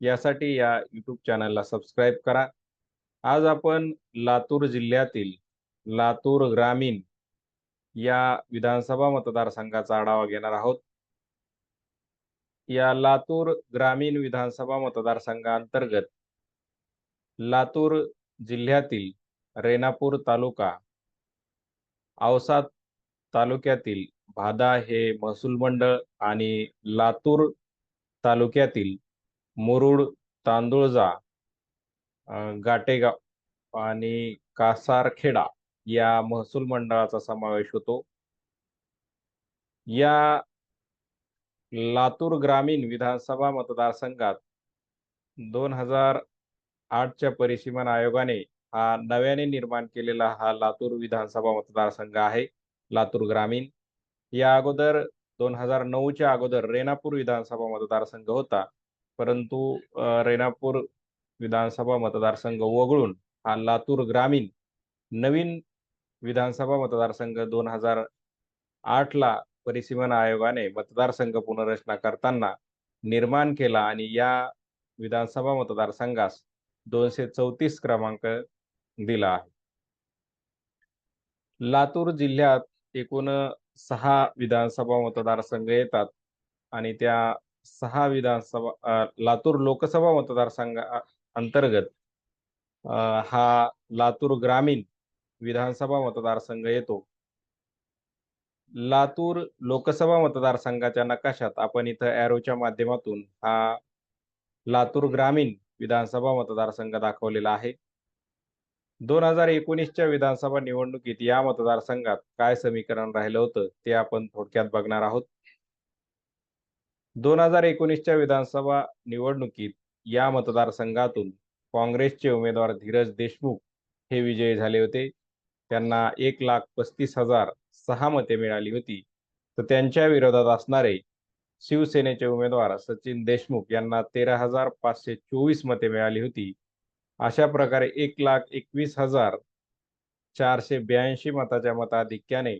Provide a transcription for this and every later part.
यासाठी या यूट्यूब चॅनलला सबस्क्राईब करा. आज आपण लातूर जिल्ह्यातील लातूर ग्रामीण या विधानसभा मतदारसंघाचा आढावा घेणार आहोत. या लातूर ग्रामीण विधानसभा मतदारसंघाअंतर्गत लातूर जिल्ह्यातील रेणापूर तालुका औसा तालुक्यातील भादा हे महसूल मंडळ आणि लातूर तालुक्यातील मुरुड तांदुळजा गाटेगाव आणि कासारखेडा या महसूल मंडळाचा समावेश होतो. या लातूर ग्रामीण विधानसभा मतदारसंघात दोन हजार आठच्या परिसीमन आयोगाने हा नव्याने निर्माण केलेला हा लातूर विधानसभा मतदारसंघ आहे लातूर ग्रामीण. या अगोदर दोन हजार नऊच्या अगोदर रेणापूर विधानसभा मतदारसंघ होता. परंतु रेणापूर विधानसभा मतदारसंघ वगळून हा लातूर ग्रामीण नवीन विधानसभा मतदारसंघ दोन हजार आठला परिसीमन आयोगाने मतदारसंघ पुनर्रचना करताना निर्माण केला आणि या विधानसभा मतदारसंघास दोनशे चौतीस क्रमांक दिला आहे. लातूर जिल्ह्यात एकूण सहा विधानसभा मतदारसंघ येतात आणि त्या सहा विधानसभा लातूर लोकसभा मतदारसंघ अंतर्गत हा लातूर ग्रामीण विधानसभा मतदारसंघ येतो. लातूर लोकसभा मतदारसंघाच्या नकाशात आपण इथं एरोच्या माध्यमातून हा लातूर ग्रामीण विधानसभा मतदारसंघ दाखवलेला आहे. दोन हजार एकोणीसच्या विधानसभा निवडणुकीत या मतदारसंघात काय समीकरण राहिलं होतं ते आपण थोडक्यात बघणार आहोत. दोन हजार एकोणीसच्या विधानसभा निवडणुकीत या मतदारसंघातून काँग्रेसचे उमेदवार धीरज देशमुख हे विजयी झाले होते. त्यांना एक लाख पस्तीस हजार सहा मते मिळाली होती. तर त्यांच्या विरोधात असणारे शिवसेनेचे उमेदवार सचिन देशमुख यांना तेरा हजार पाचशे चोवीस मते मिळाली होती. अशा प्रकारे एक लाख एकवीस हजार चारशे ब्याऐंशी मताच्या मताधिक्याने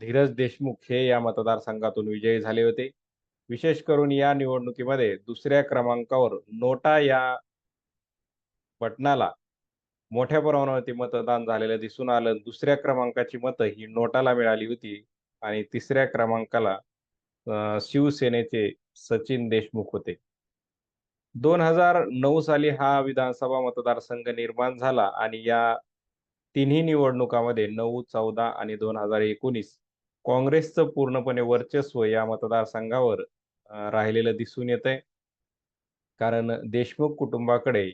धीरज देशमुख हे या मतदारसंघातून विजयी झाले होते. विशेष करून या निवडणुकीमध्ये दुसऱ्या क्रमांकावर नोटा या बटनाला मोठ्या प्रमाणावरती मतदान झालेलं दिसून आलं दुसऱ्या क्रमांकाची मतं ही नोटाला मिळाली होती आणि तिसऱ्या क्रमांकाला शिवसेनेचे सचिन देशमुख होते. दोन हजार नऊ साली हा विधानसभा मतदारसंघ निर्माण झाला आणि या तिन्ही निवडणुकामध्ये नऊ चौदा आणि दोन हजार एकोणीस काँग्रेसचं पूर्णपणे वर्चस्व या मतदारसंघावर राहिलेलं दिसून येत आहे कारण देशमुख कुटुंबाकडे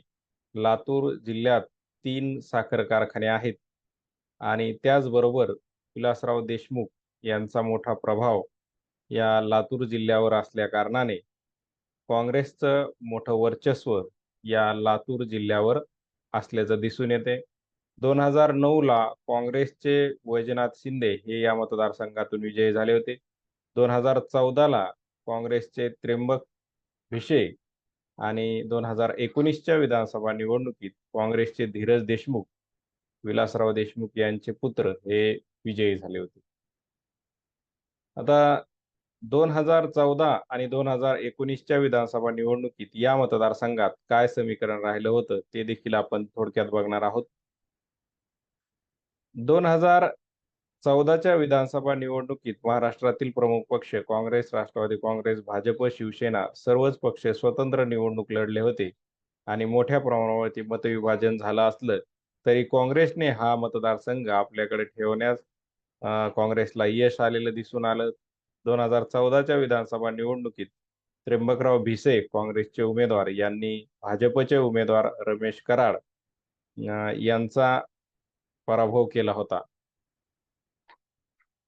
लातूर जिल्ह्यात तीन साखर कारखाने आहेत आणि त्याचबरोबर विलासराव देशमुख यांचा मोठा प्रभाव या लातूर जिल्ह्यावर असल्या कारणाने काँग्रेसचं मोठं वर्चस्व या लातूर जिल्ह्यावर असल्याचं दिसून येते दोन हजार नऊ ला काँग्रेसचे वैजनाथ शिंदे हे या मतदारसंघातून विजयी झाले होते. दोन हजार चौदाला काँग्रेसचे त्र्यंबक भिशे आणि दोन हजार एकोणीसच्या विधानसभा निवडणुकीत काँग्रेसचे धीरज देशमुख विलासराव देशमुख यांचे पुत्र हे विजयी झाले होते. आता दोन हजार चौदा आणि दोन हजार एकोणीसच्या विधानसभा निवडणुकीत या मतदारसंघात काय समीकरण राहिलं होतं ते देखील आपण थोडक्यात बघणार आहोत. दोन हजार चौदाच्या विधानसभा निवडणुकीत महाराष्ट्रातील प्रमुख पक्ष काँग्रेस राष्ट्रवादी काँग्रेस भाजप शिवसेना सर्वच पक्ष स्वतंत्र निवडणूक लढले होते आणि मोठ्या प्रमाणावरती मतविभाजन झालं असलं तरी काँग्रेसने हा मतदारसंघ आपल्याकडे ठेवण्यास काँग्रेसला यश आलेलं दिसून आलं. दोन हजार चौदाच्या विधानसभा निवडणुकीत त्र्यंबकराव भिसे काँग्रेसचे उमेदवार यांनी भाजपचे उमेदवार रमेश कराड यांचा पराभव केला होता.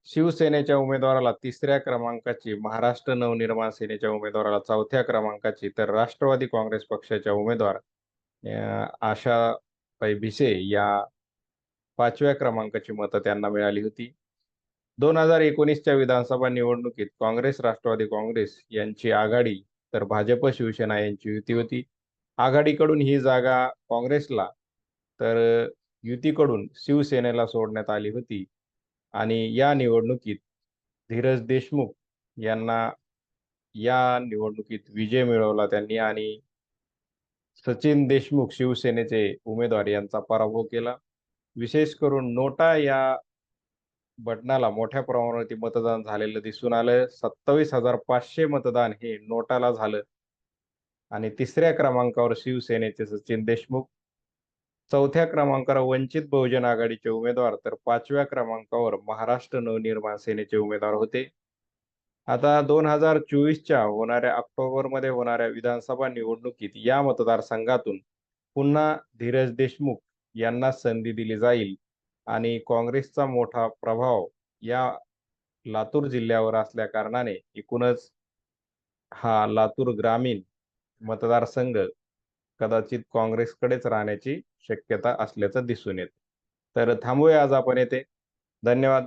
शिवसेनेच्या उमेदवाराला तिसऱ्या क्रमांकाची महाराष्ट्र नवनिर्माण सेनेच्या उमेदवाराला चौथ्या क्रमांकाची तर राष्ट्रवादी काँग्रेस पक्षाच्या उमेदवार आशाबाई भिसे या पाचव्या क्रमांकाची मतं त्यांना मिळाली होती. दोन हजार एकोणीसच्या विधानसभा निवडणुकीत काँग्रेस राष्ट्रवादी काँग्रेस यांची आघाडी तर भाजप शिवसेना यांची युती होती. आघाडीकडून ही जागा काँग्रेसला तर युतीकडून शिवसेनेला सोडण्यात आली होती. आणि या निवडणुकीत धीरज देशमुख यांना या निवडणुकीत विजय मिळवला त्यांनी आणि सचिन देशमुख शिवसेनेचे उमेदवार यांचा पराभव केला. विशेष करून नोटा या बटनाला मोठ्या प्रमाणावरती मतदान झालेलं दिसून आलं सत्तावीस हजार पाचशे मतदान हे नोटाला झालं. आणि तिसऱ्या क्रमांकावर शिवसेनेचे सचिन देशमुख चौथ्या क्रमांकावर वंचित बहुजन आघाडीचे उमेदवार तर पाचव्या क्रमांकावर महाराष्ट्र नवनिर्माण सेनेचे उमेदवार होते. आता दोन हजार चोवीसच्या होणाऱ्या ऑक्टोबरमध्ये होणाऱ्या विधानसभा निवडणुकीत या मतदारसंघातून पुन्हा धीरज देशमुख यांना संधी दिली जाईल आणि काँग्रेसचा मोठा प्रभाव या लातूर जिल्ह्यावर असल्या कारणाने एकूणच हा लातूर ग्रामीण मतदारसंघ कदाचित काँग्रेसकडेच राहण्याची शक्यता असल्याचं दिसून येत. तर थांबूया आज आपण येते धन्यवाद.